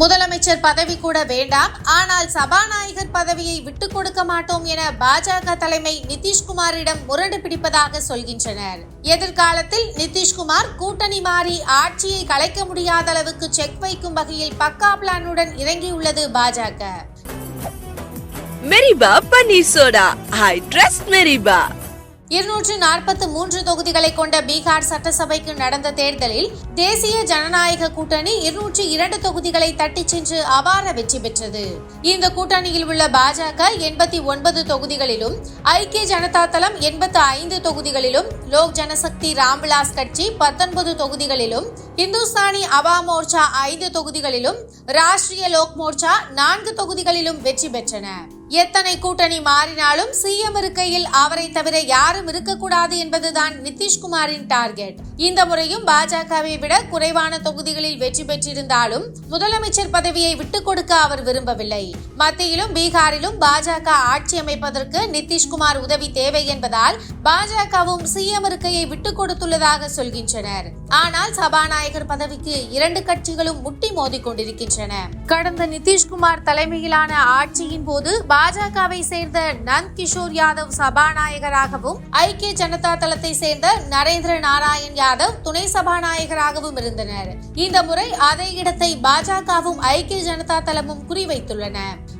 முதலமைச்சர் பதவி கூட வேண்டாம். ஆனால் சபாநாயகர் பதவியை விட்டுக் கொடுக்க மாட்டோம் என பாஜக தலைமை நிதிஷ்குமாரிடம் முரண்டு பிடிப்பதாக சொல்கின்றனர். எதிர்காலத்தில் நிதிஷ்குமார் கூட்டணி மாறி ஆட்சியை கலைக்க முடியாத அளவுக்கு செக் வைக்கும் வகையில் பக்கா பிளானுடன் இறங்கியுள்ளது பாஜக. மெரிபா பன்னீர் சோடா. I trust Meriba. இருநூற்று நாற்பத்து மூன்று தொகுதிகளை கொண்ட பீகார் சட்டசபைக்கு நடந்த தேர்தலில் தேசிய ஜனநாயக கூட்டணி இருநூற்றி இரண்டு தொகுதிகளை தட்டி சென்று அபார வெற்றி பெற்றது. இந்த கூட்டணியில் உள்ள பாஜக எண்பத்தி ஒன்பது தொகுதிகளிலும் ஐக்கிய ஜனதா தளம் எண்பத்து ஐந்து தொகுதிகளிலும் லோக் ஜனசக்தி ராம்விலாஸ் கட்சி பத்தொன்பது தொகுதிகளிலும் இந்துஸ்தானி அவா மோர்ச்சா ஐந்து தொகுதிகளிலும் ராஷ்டிரிய லோக் மோர்ச்சா நான்கு தொகுதிகளிலும் வெற்றி பெற்றன. எத்தனை கூட்டணி மாறினாலும் சிஎம் இருக்கையில் அவரை தவிர யாரும் இருக்கக்கூடாது என்பதுதான் நிதிஷ்குமாரின் டார்கெட். இந்த முறையும் பாஜகவை விட குறைவான தொகுதிகளில் வெற்றி பெற்றிருந்தாலும் முதலமைச்சர் பதவியை விட்டுக் கொடுக்க அவர் விரும்பவில்லை. மத்தியிலும் பீகாரிலும் பாஜக ஆட்சி அமைப்பதற்கு நிதிஷ்குமார் உதவி தேவை என்பதால் பாஜகவும் சிஎம் இருக்கையை விட்டுக் கொடுத்துள்ளதாக சொல்கின்றனர். ஆனால் சபாநாயகர் பதவிக்கு இரண்டு கட்சிகளும் முட்டி மோதி கொண்டிருக்கின்றன. கடந்த நிதிஷ்குமார் தலைமையிலான ஆட்சியின் போது பாஜகவை சேர்ந்த நந்த் கிஷோர் யாதவ் சபாநாயகராகவும் ஐக்கிய ஜனதா தளத்தை சேர்ந்த நரேந்திர நாராயண் யாதவ் துணை சபாநாயகராகவும் இருந்தனர். இந்த முறை அதே இடத்தை பாஜகவும் ஐக்கிய ஜனதா தளமும் குறிவைத்துள்ளன.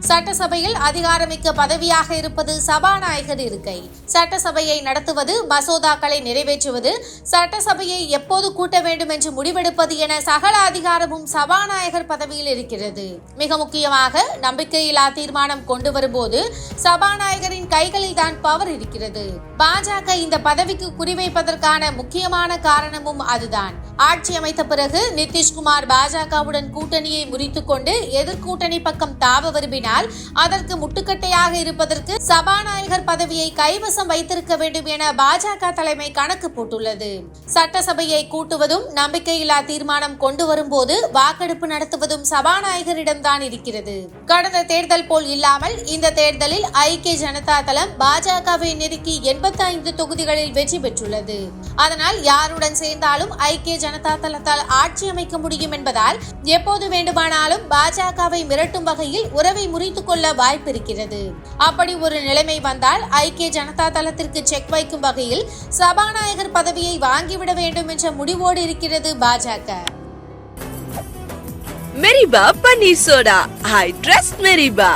சட்டசபையில் அதிகாரமிக்க பதவியாக இருப்பது சபாநாயகர் இருக்கை. சட்டசபையை நடத்துவது மசோதாக்களை நிறைவேற்றுவது சட்டசபையை எப்போது கூட்ட வேண்டும் என்று முடிவெடுப்பது என சகல அதிகாரமும் சபாநாயகர் பதவியில் இருக்கிறது. மிக முக்கியமாக நம்பிக்கையில்லா தீர்மானம் கொண்டு வரும்போது சபாநாயகரின் கைகளில் தான் பவர் இருக்கிறது. பாஜக இந்த பதவிக்கு குறிவைப்பதற்கான முக்கியமான காரணமும் அதுதான். ஆட்சி அமைத்த பிறகு நிதிஷ்குமார் பாஜகவுடன் கூட்டணியை முறித்துக் கொண்டு எதிர்கூட்டணி பக்கம் தாவ விரும்பினால் அதற்கு முட்டுக்கட்டையாக இருப்பதற்கு சபாநாயகர் பதவியை கைவசம் வைத்திருக்க வேண்டும் என பாஜக தலைமை கணக்கு போட்டுள்ளது. சட்டசபையை கூட்டுவதும் நம்பிக்கையில்லா தீர்மானம் கொண்டு வரும்போது வாக்கெடுப்பு நடத்துவதும் சபாநாயகரிடம்தான் இருக்கிறது. கடந்த தேர்தல் போல் இல்லாமல் இந்த தேர்தலில் ஐக்கிய ஜனதா தளம் பாஜகவை நெருக்கி எண்பத்தி ஐந்து தொகுதிகளில் வெற்றி பெற்றுள்ளது. அதனால் யாருடன் சேர்ந்தாலும் ஐக்கிய ஜனதா தளத்தால் ஆட்சி அமைக்க முடியும் என்பதால் எப்போது வேண்டுமானாலும் பாஜகவை மிரட்டும் வகையில் உறவை முறித்துக் கொள்ள வாய்ப்பிருக்கிறது. அப்படி ஒரு நிலைமை வந்தால் ஐக்கிய ஜனதா தளத்திற்கு செக் வைக்கும் வகையில் சபாநாயகர் பதவியை வாங்கிவிட வேண்டும் என்ற முடிவோடு இருக்கிறது பாஜக. மெரிபா பன்னீர் சோடா ஐ ட்ரஸ்ட் மெரிபா